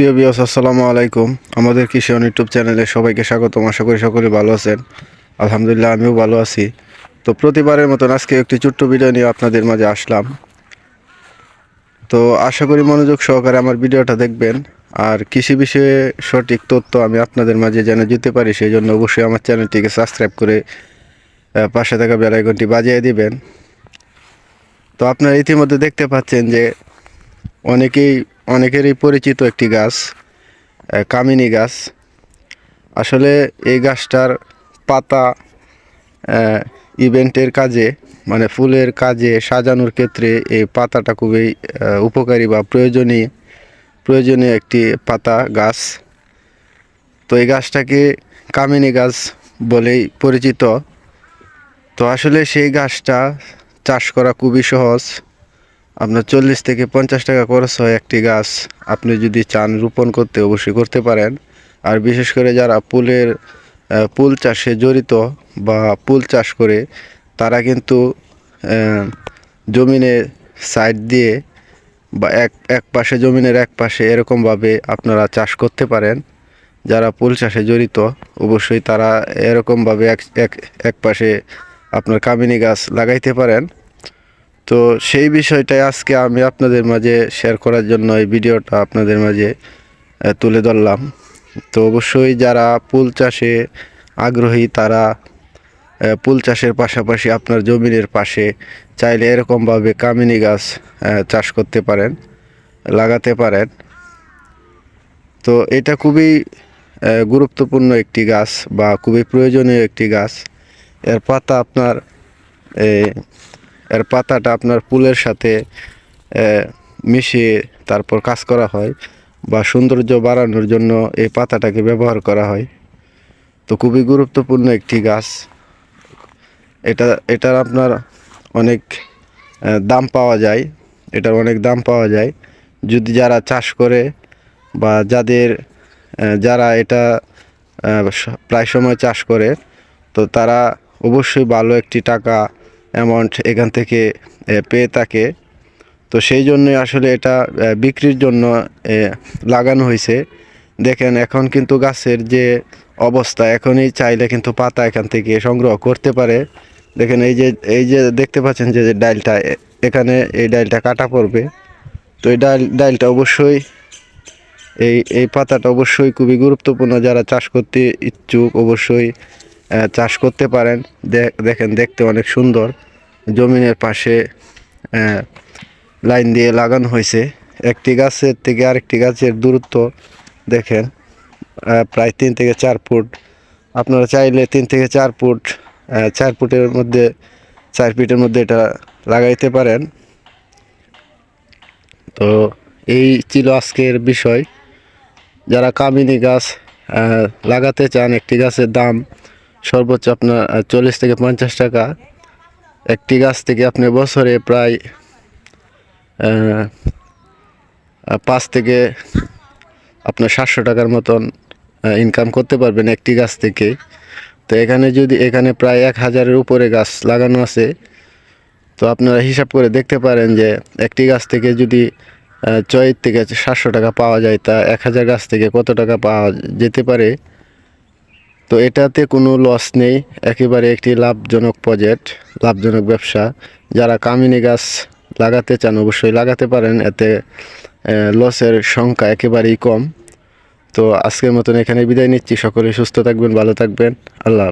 প্রিয় বিয়স আসসালামু আলাইকুম। আমাদের কৃষি অন ইউটিউব চ্যানেলে সবাইকে স্বাগতম। আশা করি সকলে ভালো আছেন। আলহামদুলিল্লাহ, আমিও ভালো আছি। তো প্রতিবারের মতন আজকে একটি ছোট্ট ভিডিও নিয়ে আপনাদের মাঝে আসলাম। তো আশা করি মনোযোগ সহকারে আমার ভিডিওটা দেখবেন। আর কৃষি বিষয়ে সঠিক তথ্য আমি আপনাদের মাঝে যেন দিতে পারি, সেই জন্য অবশ্যই আমার চ্যানেলটিকে সাবস্ক্রাইব করে পাশে থাকা বেল আইকনটি বাজিয়ে দিবেন। তো আপনারা ইতিমধ্যে দেখতে পাচ্ছেন যে অনেকেই অনেকেরই পরিচিত একটি গাছ কামিনী গাছ। আসলে এই গাছটার পাতা ইভেন্টের কাজে মানে ফুলের কাজে সাজানোর ক্ষেত্রে এই পাতাটা খুবই উপকারী বা প্রয়োজনীয় প্রয়োজনীয় একটি পাতা গাছ। তো এই গাছটাকে কামিনী গাছ বলেই পরিচিত। তো আসলে সেই গাছটা চাষ করা খুবই সহজ। আপনার চল্লিশ থেকে পঞ্চাশ টাকা খরচ হয় একটি গাছ। আপনি যদি চান রোপণ করতে অবশ্যই করতে পারেন। আর বিশেষ করে যারা পুলের পুল চাষে জড়িত বা পুল চাষ করে তারা কিন্তু আহ, জমিনের সাইড দিয়ে বা এক এক পাশে জমিনের এক পাশে এরকমভাবে আপনারা চাষ করতে পারেন। যারা পুল চাষে জড়িত অবশ্যই তারা এরকমভাবে এক এক এক পাশে আপনার কামিনী গাছ লাগাইতে পারেন। তো সেই বিষয়টাই আজকে আমি আপনাদের মাঝে শেয়ার করার জন্য এই ভিডিওটা আপনাদের মাঝে তুলে ধরলাম। তো অবশ্যই যারা ফুল চাষে আগ্রহী, তারা ফুল চাষের পাশাপাশি আপনার জমিনের পাশে চাইলে এরকমভাবে কামিনি গাছ চাষ করতে পারেন, লাগাতে পারেন। তো এটা খুবই গুরুত্বপূর্ণ একটি গাছ বা খুবই প্রয়োজনীয় একটি গাছ। এর পাতা আপনার এর পাতাটা আপনার ফুলের সাথে মিশিয়ে তারপর কাজ করা হয় বা সৌন্দর্য বাড়ানোর জন্য এই পাতাটাকে ব্যবহার করা হয়। তো খুবই গুরুত্বপূর্ণ একটি গাছ। এটা, এটার আপনার অনেক দাম পাওয়া যায়। এটার অনেক দাম পাওয়া যায়। যদি যারা চাষ করে বা যাদের যারা এটা প্রায় সময় চাষ করে, তো তারা অবশ্যই ভালো একটি টাকা অ্যামাউন্ট এখান থেকে পেয়ে থাকে। তো সেই জন্যই আসলে এটা বিক্রির জন্য লাগানো হয়েছে। দেখেন, এখন কিন্তু গাছের যে অবস্থা, এখনই চাইলে কিন্তু পাতা এখান থেকে সংগ্রহ করতে পারে। দেখেন, এই যে এই যে দেখতে পাচ্ছেন যে ডালটা এখানে এই ডালটা কাটা পড়বে। তো এই ডাল, ডালটা অবশ্যই, এই এই পাতাটা অবশ্যই খুবই গুরুত্বপূর্ণ। যারা চাষ করতে ইচ্ছুক, অবশ্যই চাষ করতে পারেন। দেখেন, দেখতে অনেক সুন্দর। জমিনের পাশে লাইন দিয়ে লাগানো হয়েছে। একটি গাছের থেকে আরেকটি গাছের দূরত্ব দেখেন প্রায় তিন থেকে চার ফুট। আপনারা চাইলে তিন থেকে চার ফুট চার ফুটের মধ্যে, চার ফিটের মধ্যে এটা লাগাইতে পারেন। তো এই ছিল আজকের বিষয়। যারা কামিনী গাছ লাগাতে চান, একটি গাছের দাম সর্বোচ্চ আপনার চল্লিশ থেকে পঞ্চাশ টাকা। একটি গাছ থেকে আপনি বছরে প্রায় পাঁচ থেকে আপনার সাতশো টাকার মতন ইনকাম করতে পারবেন একটি গাছ থেকে। তো এখানে যদি, এখানে প্রায় এক হাজারের উপরে গাছ লাগানো আছে, তো আপনারা হিসাব করে দেখতে পারেন যে একটি গাছ থেকে যদি ছয় থেকে সাতশো টাকা পাওয়া যায়, তা এক হাজার গাছ থেকে কত টাকা পাওয়া যেতে পারে? তো এটাতে কোনো লস নেই। একেবারে একটি লাভজনক প্রজেক্ট লাভজনক ব্যবসা। যারা কামিনি গাছ লাগাতে চান অবশ্যই লাগাতে পারেন। এতে লসের সংখ্যা একেবারেই কম। তো আজকের মতন এখানে বিদায় নিচ্ছি। সকলে সুস্থ থাকবেন, ভালো থাকবেন। আল্লাহ।